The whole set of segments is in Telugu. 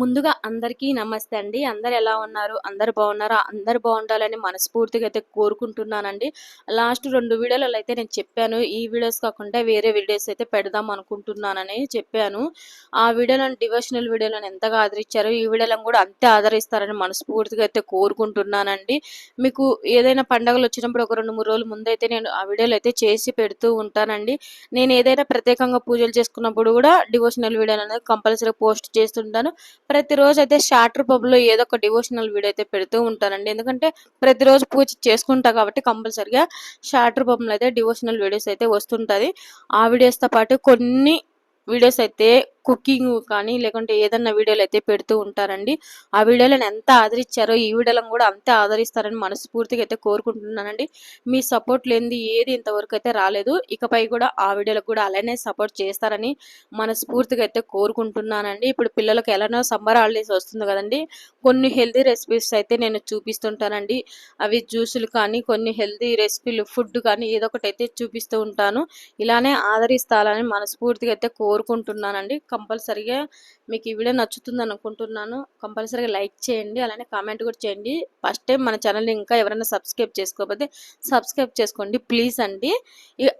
ముందుగా అందరికీ నమస్తే అండి. అందరు ఎలా ఉన్నారు? అందరు బాగున్నారా? అందరు బాగుండాలని మనస్ఫూర్తిగా అయితే కోరుకుంటున్నానండి. లాస్ట్ రెండు వీడియోలలో అయితే నేను చెప్పాను. ఈ వీడియోస్ కాకుండా వేరే వీడియోస్ అయితే పెడదాం అనుకుంటున్నానని చెప్పాను. ఆ వీడియోలను డివోషనల్ వీడియోలను ఎంతగా ఆదరించారో ఈ వీడియోలను కూడా అంతే ఆదరిస్తారని మనస్ఫూర్తిగా అయితే కోరుకుంటున్నానండి. మీకు ఏదైనా పండగలు వచ్చినప్పుడు ఒక రెండు మూడు రోజుల ముందైతే నేను ఆ వీడియోలు అయితే చేసి పెడుతూ ఉంటానండి. నేను ఏదైనా ప్రత్యేకంగా పూజలు చేసుకున్నప్పుడు కూడా డివోషనల్ వీడియోలు అనేది కంపల్సరీ పోస్ట్ చేస్తుంటాను. ప్రతిరోజు అయితే షార్ట్ రూపంలో ఏదో ఒక డివోషనల్ వీడియో అయితే పెడుతూ ఉంటానండి. ఎందుకంటే ప్రతిరోజు పూజ చేసుకుంటా కాబట్టి కంపల్సరిగా షార్ట్ రూపంలో అయితే డివోషనల్ వీడియోస్ అయితే వస్తుంటుంది. ఆ వీడియోస్తో పాటు కొన్ని వీడియోస్ అయితే కుకింగ్ కానీ లేకుంటే ఏదన్నా వీడియోలు అయితే పెడుతూ ఉంటారండి. ఆ వీడియోలను ఎంత ఆదరించారో ఈ వీడియోలను కూడా అంతే ఆదరిస్తారని మనస్ఫూర్తిగా అయితే కోరుకుంటున్నానండి. మీ సపోర్ట్ లేనిది ఏది ఇంతవరకు అయితే రాలేదు. ఇకపై కూడా ఆ వీడియోలకు కూడా అలానే సపోర్ట్ చేస్తారని మనస్ఫూర్తిగా అయితే కోరుకుంటున్నానండి. ఇప్పుడు పిల్లలకు ఎలానో సమ్మర్ హాలిడేస్ వస్తుంది కదండి. కొన్ని హెల్తీ రెసిపీస్ అయితే నేను చూపిస్తుంటానండి. అవి జ్యూసులు కానీ కొన్ని హెల్తీ రెసిపీలు ఫుడ్ కానీ ఏదో ఒకటి అయితే చూపిస్తూ ఉంటాను. ఇలానే ఆదరిస్తారని మనస్ఫూర్తిగా అయితే కోరుకుంటున్నానండి. కంపల్సరిగా మీకు ఈ వీడియో నచ్చుతుంది అనుకుంటున్నాను. కంపల్సరీగా లైక్ చేయండి అలానే కామెంట్ కూడా చేయండి. ఫస్ట్ టైం మన ఛానల్ ఇంకా ఎవరైనా సబ్స్క్రైబ్ చేసుకోకపోతే సబ్స్క్రైబ్ చేసుకోండి ప్లీజ్ అండి.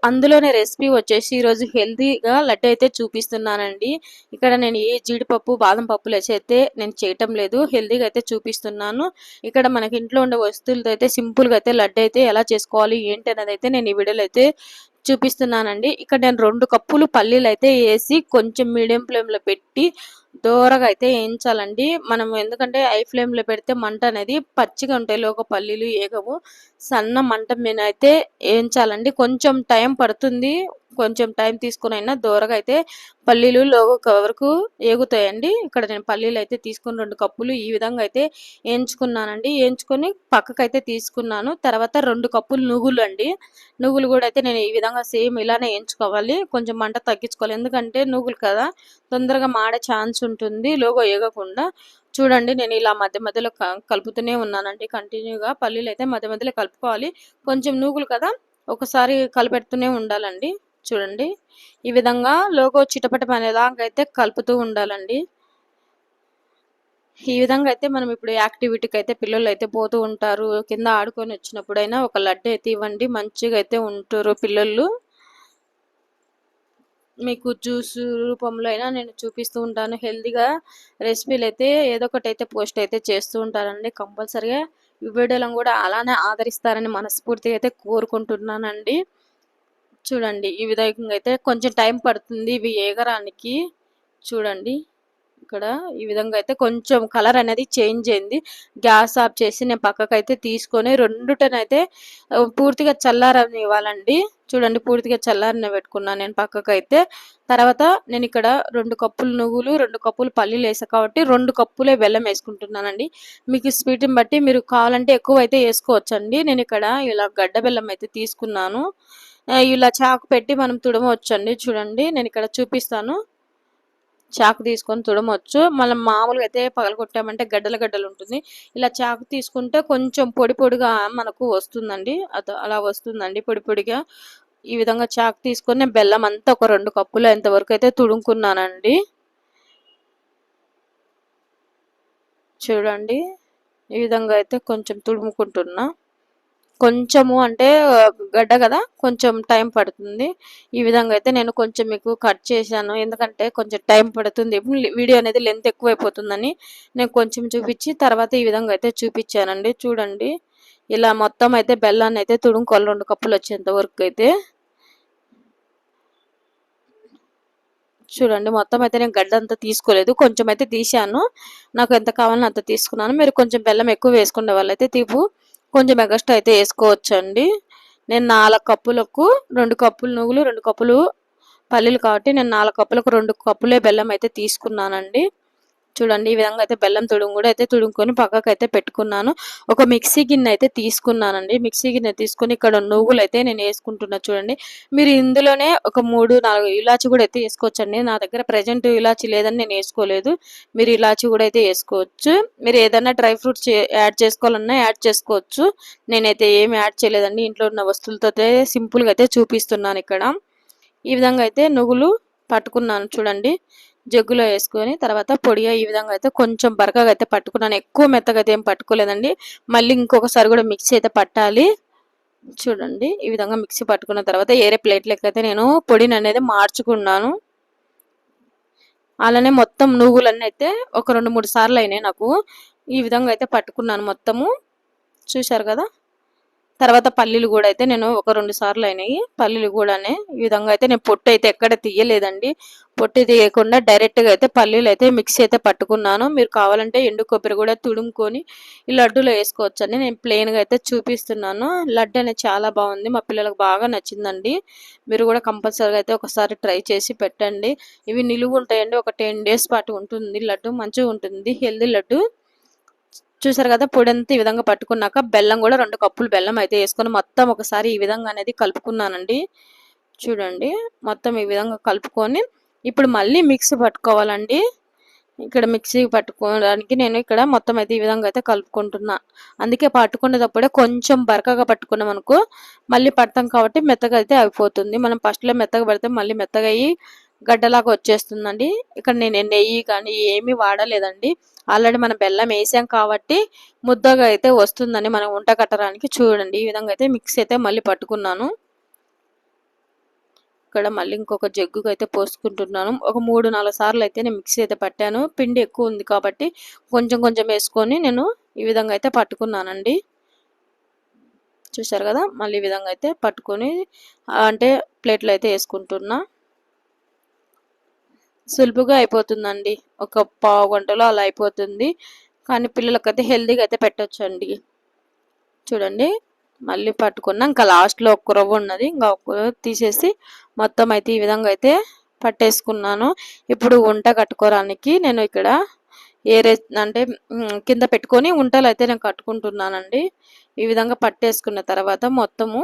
అందులోనే రెసిపీ వచ్చేసి ఈరోజు హెల్తీగా లడ్డు అయితే చూపిస్తున్నానండి. ఇక్కడ నేను ఏ జీడిపప్పు బాదం పప్పులు అయితే నేను చేయటం లేదు. హెల్తీగా అయితే చూపిస్తున్నాను. ఇక్కడ మనకి ఇంట్లో ఉండే వస్తువులతో అయితే సింపుల్గా అయితే లడ్డు అయితే ఎలా చేసుకోవాలి ఏంటి అనేది అయితే నేను ఈ వీడియోలో అయితే చూపిస్తున్నానండి. ఇక్కడ నేను రెండు కప్పులు పల్లీలు అయితే వేసి కొంచెం మీడియం ఫ్లేమ్లో పెట్టి దూరగా అయితే వేయించాలండి. మనం ఎందుకంటే ఐ ఫ్లేమ్లో పెడితే మంట అనేది పచ్చిగా ఉంటాయి లోక పల్లీలు ఏగవు. సన్న మంట మీద అయితే వేయించాలండి. కొంచెం టైం పడుతుంది. కొంచెం టైం తీసుకుని అయినా దూరగా అయితే పల్లీలు లోగో వరకు ఏగుతాయండి. ఇక్కడ నేను పల్లీలు అయితే తీసుకుని రెండు కప్పులు ఈ విధంగా అయితే వేయించుకున్నానండి వేయించుకొని పక్కకైతే తీసుకున్నాను. తర్వాత రెండు కప్పులు నువ్వులు అండి నువ్వులు కూడా అయితే నేను ఈ విధంగా సేమ్ ఇలానే వేయించుకోవాలి కొంచెం మంట తగ్గించుకోవాలి. ఎందుకంటే నువ్వులు కదా తొందరగా మాడే ఛాన్స్ ఉంటుంది లోగో ఏగకుండా. చూడండి నేను ఇలా మధ్య మధ్యలో కలుపుతూనే ఉన్నానండి కంటిన్యూగా. పల్లీలు అయితే మధ్య మధ్యలో కలుపుకోవాలి. కొంచెం నూగులు కదా ఒకసారి కలిపెడుతూనే ఉండాలండి. చూడండి. ఈ విధంగా లోగో చిటపట అనేలాగా అయితే కలుపుతూ ఉండాలండి. ఈ విధంగా అయితే మనం ఇప్పుడు యాక్టివిటీకి అయితే పిల్లలు అయితే పోతూ ఉంటారు. కింద ఆడుకొని వచ్చినప్పుడైనా ఒక లడ్డు అయితే ఇవ్వండి. మంచిగా అయితే ఉంటారు పిల్లలు. మీకు జ్యూస్ రూపంలో అయినా నేను చూపిస్తూ ఉంటాను. హెల్తీగా రెసిపీలు అయితే ఏదో ఒకటి అయితే పోస్ట్ అయితే చేస్తూ ఉంటానండి. కంపల్సరిగా ఈ వీడియోలను కూడా అలానే ఆదరిస్తారని మనస్ఫూర్తిగా అయితే కోరుకుంటున్నానండి. చూడండి ఈ విధంగా అయితే కొంచెం టైం పడుతుంది ఇవి ఏగరానికి. చూడండి ఇక్కడ ఈ విధంగా అయితే కొంచెం కలర్ అనేది చేంజ్ అయింది. గ్యాస్ ఆఫ్ చేసి నేను పక్కకైతే తీసుకొని రెండుటనైతే పూర్తిగా చల్లారని ఇవ్వాలండి చూడండి పూర్తిగా చల్లారని పెట్టుకున్నాను నేను పక్కకైతే. తర్వాత నేను ఇక్కడ రెండు కప్పులు నువ్వులు రెండు కప్పులు పల్లీలు వేసా కాబట్టి రెండు కప్పులే బెల్లం వేసుకుంటున్నానండి. మీకు స్వీట్ని బట్టి మీరు కావాలంటే ఎక్కువ అయితే వేసుకోవచ్చండి. నేను ఇక్కడ ఇలా గడ్డ బెల్లం అయితే తీసుకున్నాను. ఇలా చాకు పెట్టి మనం తుడమవచ్చండి. చూడండి నేను ఇక్కడ చూపిస్తాను. చాకు తీసుకొని తుడమవచ్చు. మనం మామూలుగా అయితే పగలగొట్టామంటే గడ్డల గడ్డలు ఉంటుంది. ఇలా చాకు తీసుకుంటే కొంచెం పొడి పొడిగా మనకు వస్తుందండి. అలా వస్తుందండి పొడి పొడిగా. ఈ విధంగా చాకు తీసుకొని బెల్లం అంతా ఒక రెండు కప్పులు ఎంతవరకు అయితే తుడుముకున్నానండి చూడండి ఈ విధంగా అయితే కొంచెం తుడుముకుంటున్నా. కొంచెము అంటే గడ్డ కదా కొంచెం టైం పడుతుంది. ఈ విధంగా అయితే నేను కొంచెం మీకు కట్ చేశాను. ఎందుకంటే కొంచెం టైం పడుతుంది. వీడియో అనేది లెంత్ ఎక్కువైపోతుందని నేను కొంచెం చూపించి తర్వాత ఈ విధంగా అయితే చూపించానండి. చూడండి. ఇలా మొత్తం అయితే బెల్లాన్ని అయితే తుడుముకోవాలి. రెండు కప్పులు వచ్చేంత వరకు అయితే. చూడండి. మొత్తం అయితే నేను గడ్డ అంతా తీసుకోలేదు. కొంచెం అయితే తీశాను. నాకు ఎంత కావాలో అంత తీసుకున్నాను. మీరు కొంచెం బెల్లం ఎక్కువ వేసుకునే వాళ్ళైతే తీపు. కొంచెం ఎగస్ట్రా అయితే వేసుకోవచ్చండి. నేను నాలుగు కప్పులకు రెండు కప్పులు నువ్వులు రెండు కప్పులు పల్లీలు కాబట్టి నేను నాలుగు కప్పులకు రెండు కప్పులే బెల్లం అయితే తీసుకున్నానండి. చూడండి ఈ విధంగా అయితే బెల్లం తుడుము కూడా అయితే తుడుముకొని పక్కకు అయితే పెట్టుకున్నాను. ఒక మిక్సీ గిన్నె అయితే తీసుకున్నానండి. మిక్సీ గిన్నె తీసుకొని ఇక్కడ నువ్వులు అయితే నేను వేసుకుంటున్నా చూడండి. మీరు ఇందులోనే ఒక మూడు నాలుగు ఇలాచి కూడా అయితే వేసుకోవచ్చండి. నా దగ్గర ప్రజెంట్ ఇలాచి లేదని నేను వేసుకోలేదు. మీరు ఇలాచి కూడా అయితే వేసుకోవచ్చు. మీరు ఏదైనా డ్రై ఫ్రూట్స్ యాడ్ చేసుకోవాలన్నా యాడ్ చేసుకోవచ్చు. నేనైతే ఏమి యాడ్ చేయలేదండి. ఇంట్లో ఉన్న వస్తువులతో అయితే సింపుల్గా అయితే చూపిస్తున్నాను ఇక్కడ. ఈ విధంగా అయితే నువ్వులు పట్టుకున్నాను చూడండి. జగ్గులో వేసుకొని తర్వాత పొడిగా ఈ విధంగా అయితే కొంచెం బరకగా అయితే పట్టుకున్నాను. ఎక్కువ మెత్తగా అయితే ఏం పట్టుకోలేదండి. మళ్ళీ ఇంకొకసారి కూడా మిక్సీ అయితే పట్టాలి. చూడండి ఈ విధంగా మిక్సీ పట్టుకున్న తర్వాత ఏరే ప్లేట్లకి అయితే నేను పొడిని అనేది మార్చుకున్నాను. అలానే మొత్తం నువ్వులన్నీ అయితే ఒక రెండు మూడు సార్లు అయినాయి నాకు. ఈ విధంగా అయితే పట్టుకున్నాను మొత్తము. చూశారు కదా? తర్వాత పల్లీలు కూడా అయితే నేను ఒక రెండు సార్లు అయినాయి. పల్లీలు కూడానే ఈ విధంగా అయితే నేను పొట్టు అయితే ఎక్కడ తీయలేదండి. పొట్టు తీయకుండా డైరెక్ట్గా అయితే పల్లీలు అయితే మిక్సీ అయితే పట్టుకున్నాను. మీరు కావాలంటే ఎండు కొబ్బరి కూడా తుడుముకొని ఈ లడ్డూలో వేసుకోవచ్చు అండి నేను ప్లెయిన్గా అయితే చూపిస్తున్నాను. లడ్డు అనేది చాలా బాగుంది. మా పిల్లలకు బాగా నచ్చిందండి. మీరు కూడా కంపల్సరీగా అయితే ఒకసారి ట్రై చేసి పెట్టండి. ఇవి నిలువు ఉంటాయండి. ఒక టెన్ డేస్ పాటు ఉంటుంది లడ్డు. మంచిగా ఉంటుంది. హెల్దీ లడ్డు. చూసారు కదా పొడి అంతా ఈ విధంగా పట్టుకున్నాక బెల్లం కూడా రెండు కప్పులు బెల్లం అయితే వేసుకొని మొత్తం ఒకసారి ఈ విధంగా అనేది కలుపుకున్నానండి. చూడండి మొత్తం ఈ విధంగా కలుపుకొని ఇప్పుడు మళ్ళీ మిక్సీ పట్టుకోవాలండి. ఇక్కడ మిక్సీ పట్టుకోవడానికి నేను ఇక్కడ మొత్తం అయితే ఈ విధంగా అయితే కలుపుకుంటున్నా. అందుకే పట్టుకునేటప్పుడే కొంచెం బరకగా పట్టుకున్నాం అనుకో మళ్ళీ పడతాం కాబట్టి మెత్తగా అయితే అయిపోతుంది. మనం ఫస్ట్లో మెత్తగా పడితే మళ్ళీ మెత్తగా అయ్యి గడ్డలాగా వచ్చేస్తుందండి. ఇక్కడ నేను నెయ్యి కానీ ఏమీ వాడలేదండి. ఆల్రెడీ మనం బెల్లం వేసాం కాబట్టి ముద్దగా అయితే వస్తుందని మనం వంట కట్టడానికి చూడండి. ఈ విధంగా అయితే మిక్స్ అయితే మళ్ళీ పట్టుకున్నాను. ఇక్కడ మళ్ళీ ఇంకొక జగ్గుకు అయితే పోసుకుంటున్నాను. ఒక మూడు నాలుగు సార్లు అయితే నేను మిక్సీ అయితే పట్టాను. పిండి ఎక్కువ ఉంది కాబట్టి కొంచెం కొంచెం వేసుకొని నేను ఈ విధంగా అయితే పట్టుకున్నానండి. చూసారు కదా? మళ్ళీ ఈ విధంగా అయితే పట్టుకొని అంటే ప్లేట్లు అయితే వేసుకుంటున్నా. సులువుగా అయిపోతుందండి. ఒక పావు గంటలో అలా అయిపోతుంది. కానీ పిల్లలకైతే హెల్తీగా అయితే పెట్టొచ్చండి. చూడండి. మళ్ళీ పట్టుకున్నాం. ఇంకా లాస్ట్లో ఒక్క రవ్వ ఉన్నది. ఇంకా ఒక్క తీసేసి మొత్తం అయితే ఈ విధంగా అయితే పట్టేసుకున్నాను. ఇప్పుడు వంట కట్టుకోవడానికి నేను ఇక్కడ ఏరే అంటే కింద పెట్టుకొని వంటలు అయితే నేను కట్టుకుంటున్నానండి. ఈ విధంగా పట్టేసుకున్న తర్వాత మొత్తము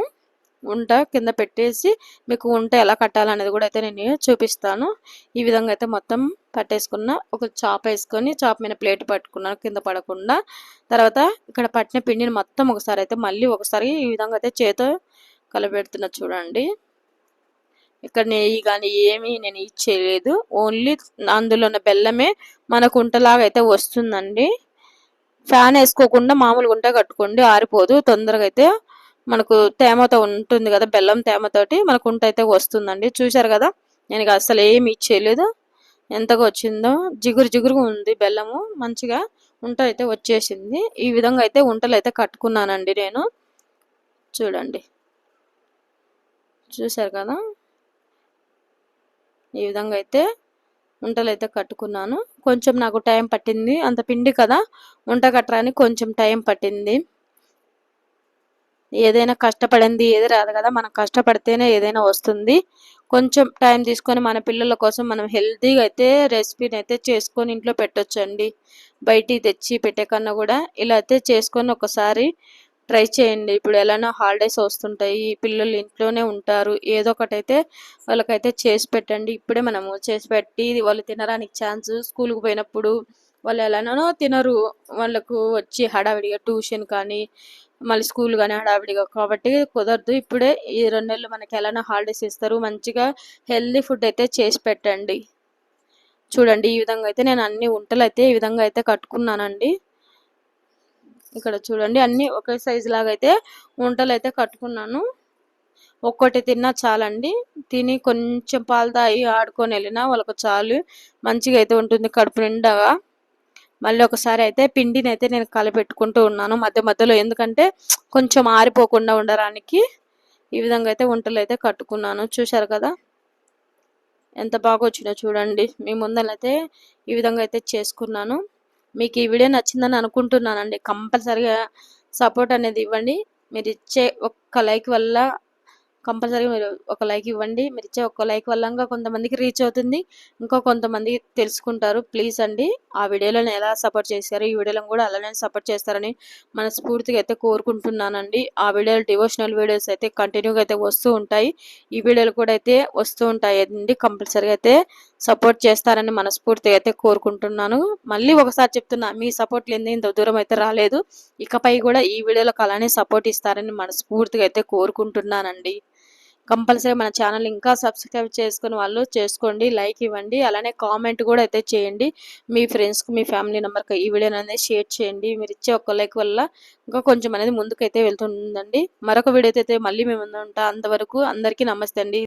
ఉంట కింద పెట్టేసి మీకు ఉంట ఎలా కట్టాలనేది కూడా అయితే నేను చూపిస్తాను. ఈ విధంగా అయితే మొత్తం పట్టేసుకున్న ఒక చాప్ వేసుకొని చాప్ మీద ప్లేట్ పట్టుకున్నాను కింద పడకుండా తర్వాత ఇక్కడ పట్టిన పిండిని మొత్తం ఒకసారి అయితే మళ్ళీ ఒకసారి ఈ విధంగా అయితే చేతో కలబెడుతున్నా చూడండి. ఇక్కడ నెయ్యి కానీ ఏమీ నేను ఇచ్చేయలేదు ఓన్లీ అందులో ఉన్న బెల్లమే మనకు ఉంటలాగా అయితే వస్తుందండి. ఫ్యాన్ వేసుకోకుండా మామూలుగా ఉంట కట్టుకోండి ఆరిపోదు. తొందరగా అయితే మనకు తేమతో ఉంటుంది కదా బెల్లం తేమతోటి మనకు ఉంట అయితే వస్తుందండి. చూశారు కదా నేను అసలు ఏమి ఇచ్చేయలేదు ఎంతగా వచ్చిందో జిగురు జిగురుగా ఉంది బెల్లము మంచిగా ఉంట అయితే వచ్చేసింది. ఈ విధంగా అయితే ఉంటలు అయితే కట్టుకున్నానండి నేను. చూడండి. చూశారు కదా ఈ విధంగా అయితే ఉంటలు అయితే కట్టుకున్నాను. కొంచెం నాకు టైం పట్టింది అంత పిండి కదా ఉంట కట్టడానికి కొంచెం టైం పట్టింది. ఏదైనా కష్టపడింది ఏది రాదు కదా? మనం కష్టపడితేనే ఏదైనా వస్తుంది. కొంచెం టైం తీసుకొని మన పిల్లల కోసం మనం హెల్తీగా అయితే రెసిపీని అయితే చేసుకొని ఇంట్లో పెట్టొచ్చండి. బయటికి తెచ్చి పెట్టే కన్నా కూడా ఇలా అయితే చేసుకొని ఒకసారి ట్రై చేయండి. ఇప్పుడు ఎలానో హాలిడేస్ వస్తుంటాయి పిల్లలు ఇంట్లోనే ఉంటారు ఏదో ఒకటైతే వాళ్ళకైతే చేసి పెట్టండి. ఇప్పుడే మనము చేసి పెట్టి వాళ్ళు తినడానికి ఛాన్స్ స్కూల్కి పోయినప్పుడు వాళ్ళు ఎలానో తినరు. వాళ్ళకు వచ్చి హడావిడిగా ట్యూషన్ కానీ మళ్ళీ స్కూల్ కానీ హడావిడిగా కాబట్టి కుదరదు. ఇప్పుడే ఈ రెండు నెలలు మనకి ఎలానో హాలిడేస్ ఇస్తారు. మంచిగా హెల్దీ ఫుడ్ అయితే చేసి పెట్టండి. చూడండి ఈ విధంగా అయితే నేను అన్ని వంటలు అయితే ఈ విధంగా అయితే కట్టుకున్నానండి. ఇక్కడ చూడండి అన్ని ఒకే సైజు లాగా అయితే వంటలు అయితే కట్టుకున్నాను. ఒక్కటి తిన్నా చాలండి. తిని కొంచెం పాలు తాగి ఆడుకొని వెళ్ళినా వాళ్ళకు చాలు. మంచిగా అయితే ఉంటుంది కడుపు నిండగా మళ్ళీ ఒకసారి అయితే పిండిని అయితే నేను కలపెట్టుకుంటూ ఉన్నాను మధ్య మధ్యలో. ఎందుకంటే కొంచెం ఆరిపోకుండా ఉండడానికి ఈ విధంగా అయితే వంటలు అయితే కట్టుకున్నాను. చూశారు కదా? ఎంత బాగా వచ్చినా చూడండి. మీ ముందరైతే ఈ విధంగా అయితే చేసుకున్నాను. మీకు ఈ వీడియో నచ్చిందని అనుకుంటున్నానండి. కంపల్సరిగా సపోర్ట్ అనేది ఇవ్వండి. మీరు ఇచ్చే ఒక్క లైక్ వల్ల కంపల్సరీ మీరు ఒక లైక్ ఇవ్వండి. మీరు ఇచ్చే ఒక లైక్ వల్ల కొంతమందికి రీచ్ అవుతుంది. ఇంకా కొంతమంది తెలుసుకుంటారు. ప్లీజ్ అండి ఆ వీడియోలను ఎలా సపోర్ట్ చేశారు ఈ వీడియోలను కూడా అలానే సపోర్ట్ చేస్తారని మనస్ఫూర్తిగా అయితే కోరుకుంటున్నానండి. ఆ వీడియోలు డివోషనల్ వీడియోస్ అయితే కంటిన్యూగా అయితే వస్తూ ఉంటాయి. ఈ వీడియోలు కూడా అయితే వస్తూ ఉంటాయి అండి కంపల్సరీగా అయితే సపోర్ట్ చేస్తారని మనస్ఫూర్తిగా అయితే కోరుకుంటున్నాను. మళ్ళీ ఒకసారి చెప్తున్నా మీ సపోర్ట్ లేని ఇంత దూరం అయితే రాలేదు. ఇకపై కూడా ఈ వీడియోలకు అలానే సపోర్ట్ ఇస్తారని మనస్ఫూర్తిగా అయితే కోరుకుంటున్నానండి. కంపల్సరీ మన ఛానల్ ఇంకా సబ్స్క్రైబ్ చేసుకుని వాళ్ళు చేసుకోండి లైక్ ఇవ్వండి అలానే కామెంట్ కూడా అయితే చేయండి. మీ ఫ్రెండ్స్కి మీ ఫ్యామిలీ నెంబర్కి ఈ వీడియోని అనేది షేర్ చేయండి. మీరు ఇచ్చే ఒక్క లైక్ వల్ల ఇంకా కొంచెం అనేది ముందుకైతే వెళ్తుందండి. మరొక వీడియో అయితే మళ్ళీ మేము ఉంటా అంతవరకు అందరికీ నమస్తే అండి.